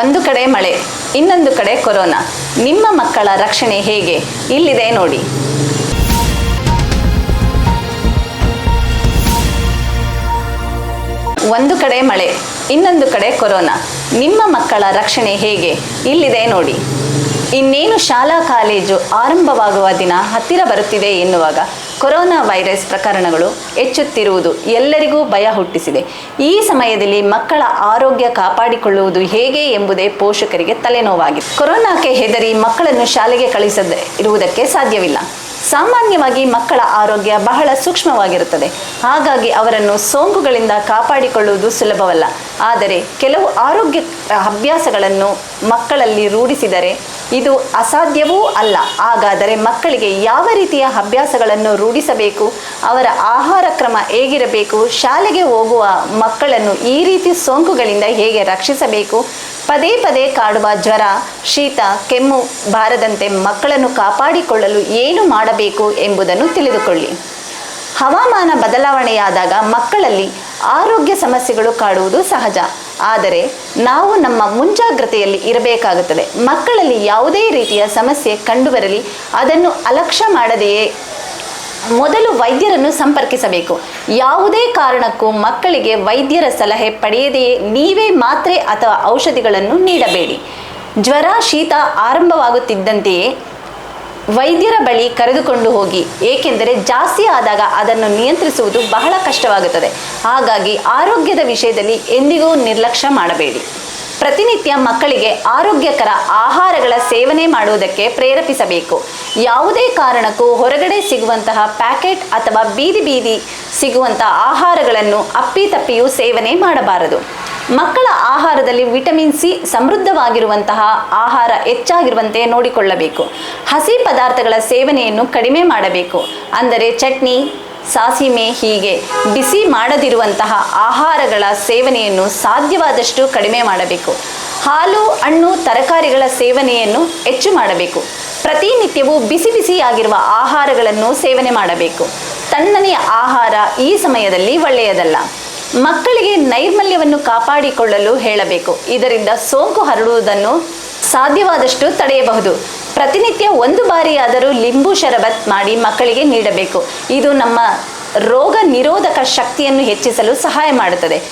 ಒಂದು ಕಡೆ ಮಳೆ, ಇನ್ನೊಂದು ಕಡೆ ಕೊರೋನಾ. ನಿಮ್ಮ ಮಕ್ಕಳ ರಕ್ಷಣೆ ಹೇಗೆ? ಇಲ್ಲಿದೆ ನೋಡಿ. ಒಂದು ಕಡೆ ಮಳೆ, ಇನ್ನೊಂದು ಕಡೆ ಕೊರೋನಾ. ನಿಮ್ಮ ಮಕ್ಕಳ ರಕ್ಷಣೆ ಹೇಗೆ? ಇಲ್ಲಿದೆ ನೋಡಿ. ಇನ್ನೇನು ಶಾಲಾ ಕಾಲೇಜು ಆರಂಭವಾಗುವ ದಿನ ಹತ್ತಿರ ಬರುತ್ತಿದೆ ಎನ್ನುವಾಗ ಕೊರೋನಾ ವೈರಸ್ ಪ್ರಕರಣಗಳು ಹೆಚ್ಚುತ್ತಿರುವುದು ಎಲ್ಲರಿಗೂ ಭಯ ಹುಟ್ಟಿಸಿದೆ. ಈ ಸಮಯದಲ್ಲಿ ಮಕ್ಕಳ ಆರೋಗ್ಯ ಕಾಪಾಡಿಕೊಳ್ಳುವುದು ಹೇಗೆ ಎಂಬುದೇ ಪೋಷಕರಿಗೆ ತಲೆನೋವಾಗಿದೆ ಕೊರೋನಾಕ್ಕೆ ಹೆದರಿ ಮಕ್ಕಳನ್ನು ಶಾಲೆಗೆ ಕಳಿಸದೆ ಇರುವುದಕ್ಕೆ ಸಾಧ್ಯವಿಲ್ಲ. ಸಾಮಾನ್ಯವಾಗಿ ಮಕ್ಕಳ ಆರೋಗ್ಯ ಬಹಳ ಸೂಕ್ಷ್ಮವಾಗಿರುತ್ತದೆ. ಹಾಗಾಗಿ ಅವರನ್ನು ಸೋಂಕುಗಳಿಂದ ಕಾಪಾಡಿಕೊಳ್ಳುವುದು ಸುಲಭವಲ್ಲ. ಆದರೆ ಕೆಲವು ಆರೋಗ್ಯ ಅಭ್ಯಾಸಗಳನ್ನು ಮಕ್ಕಳಲ್ಲಿ ರೂಢಿಸಿದರೆ ಇದು ಅಸಾಧ್ಯವೂ ಅಲ್ಲ. ಹಾಗಾದರೆ ಮಕ್ಕಳಿಗೆ ಯಾವ ರೀತಿಯ ಅಭ್ಯಾಸಗಳನ್ನು ರೂಢಿಸಬೇಕು? ಅವರ ಆಹಾರ ಕ್ರಮ ಹೇಗಿರಬೇಕು? ಶಾಲೆಗೆ ಹೋಗುವ ಮಕ್ಕಳನ್ನು ಈ ರೀತಿ ಸೋಂಕುಗಳಿಂದ ಹೇಗೆ ರಕ್ಷಿಸಬೇಕು? ಪದೇ ಪದೇ ಕಾಡುವ ಜ್ವರ, ಶೀತ, ಕೆಮ್ಮು ಬಾರದಂತೆ ಮಕ್ಕಳನ್ನು ಕಾಪಾಡಿಕೊಳ್ಳಲು ಏನು ಮಾಡಬೇಕು ಎಂಬುದನ್ನು ತಿಳಿದುಕೊಳ್ಳಿ. ಹವಾಮಾನ ಬದಲಾವಣೆಯಾದಾಗ ಮಕ್ಕಳಲ್ಲಿ ಆರೋಗ್ಯ ಸಮಸ್ಯೆಗಳು ಕಾಡುವುದು ಸಹಜ. ಆದರೆ ನಾವು ನಮ್ಮ ಮುಂಜಾಗ್ರತೆಯಲ್ಲಿ ಇರಬೇಕಾಗುತ್ತದೆ. ಮಕ್ಕಳಲ್ಲಿ ಯಾವುದೇ ರೀತಿಯ ಸಮಸ್ಯೆ ಕಂಡುಬರಲಿ, ಅದನ್ನು ಅಲಕ್ಷ್ಯ ಮಾಡದೆಯೇ ಮೊದಲು ವೈದ್ಯರನ್ನು ಸಂಪರ್ಕಿಸಬೇಕು. ಯಾವುದೇ ಕಾರಣಕ್ಕೂ ಮಕ್ಕಳಿಗೆ ವೈದ್ಯರ ಸಲಹೆ ಪಡೆಯದೆಯೇ ನೀವೇ ಮಾತ್ರೆ ಅಥವಾ ಔಷಧಿಗಳನ್ನು ನೀಡಬೇಡಿ. ಜ್ವರ, ಶೀತ ಆರಂಭವಾಗುತ್ತಿದ್ದಂತೆಯೇ ವೈದ್ಯರ ಬಳಿ ಕರೆದುಕೊಂಡು ಹೋಗಿ. ಏಕೆಂದರೆ ಜಾಸ್ತಿ ಆದಾಗ ಅದನ್ನು ನಿಯಂತ್ರಿಸುವುದು ಬಹಳ ಕಷ್ಟವಾಗುತ್ತದೆ. ಹಾಗಾಗಿ ಆರೋಗ್ಯದ ವಿಷಯದಲ್ಲಿ ಎಂದಿಗೂ ನಿರ್ಲಕ್ಷ್ಯ ಮಾಡಬೇಡಿ. ಪ್ರತಿನಿತ್ಯ ಮಕ್ಕಳಿಗೆ ಆರೋಗ್ಯಕರ ಆಹಾರಗಳ ಸೇವನೆ ಮಾಡುವುದಕ್ಕೆ ಪ್ರೇರೇಪಿಸಬೇಕು. ಯಾವುದೇ ಕಾರಣಕ್ಕೂ ಹೊರಗಡೆ ಸಿಗುವಂತಹ ಪ್ಯಾಕೆಟ್ ಅಥವಾ ಬೀದಿ ಬೀದಿ ಸಿಗುವಂತಹ ಆಹಾರಗಳನ್ನು ಅಪ್ಪಿತಪ್ಪಿಯೂ ಸೇವನೆ ಮಾಡಬಾರದು. ಮಕ್ಕಳ ಆಹಾರದಲ್ಲಿ ವಿಟಮಿನ್ ಸಿ ಸಮೃದ್ಧವಾಗಿರುವಂತಹ ಆಹಾರ ಹೆಚ್ಚಾಗಿರುವಂತೆ ನೋಡಿಕೊಳ್ಳಬೇಕು. ಹಸಿ ಪದಾರ್ಥಗಳ ಸೇವನೆಯನ್ನು ಕಡಿಮೆ ಮಾಡಬೇಕು. ಅಂದರೆ ಚಟ್ನಿ ಸಾಸಿಮೆ ಹೀಗೆ ಬಿಸಿ ಮಾಡದಿರುವಂತಹ ಆಹಾರಗಳ ಸೇವನೆಯನ್ನು ಸಾಧ್ಯವಾದಷ್ಟು ಕಡಿಮೆ ಮಾಡಬೇಕು. ಹಾಲು, ಹಣ್ಣು, ತರಕಾರಿಗಳ ಸೇವನೆಯನ್ನು ಹೆಚ್ಚು ಮಾಡಬೇಕು. ಪ್ರತಿನಿತ್ಯವೂ ಬಿಸಿ ಬಿಸಿಯಾಗಿರುವ ಆಹಾರಗಳನ್ನು ಸೇವನೆ ಮಾಡಬೇಕು. ತಣ್ಣನೆಯ ಆಹಾರ ಈ ಸಮಯದಲ್ಲಿ ಒಳ್ಳೆಯದಲ್ಲ. ಮಕ್ಕಳಿಗೆ ನೈರ್ಮಲ್ಯವನ್ನು ಕಾಪಾಡಿಕೊಳ್ಳಲು ಹೇಳಬೇಕು. ಇದರಿಂದ ಸೋಂಕು ಹರಡುವುದನ್ನು ಸಾಧ್ಯವಾದಷ್ಟು ತಡೆಯಬಹುದು. ಪ್ರತಿನಿತ್ಯ ಒಂದು ಬಾರಿಯಾದರೂ ಲಿಂಬು ಶರಬತ್ ಮಾಡಿ ಮಕ್ಕಳಿಗೆ ನೀಡಬೇಕು. ಇದು ನಮ್ಮ ರೋಗ ನಿರೋಧಕ ಶಕ್ತಿಯನ್ನು ಹೆಚ್ಚಿಸಲು ಸಹಾಯ ಮಾಡುತ್ತದೆ.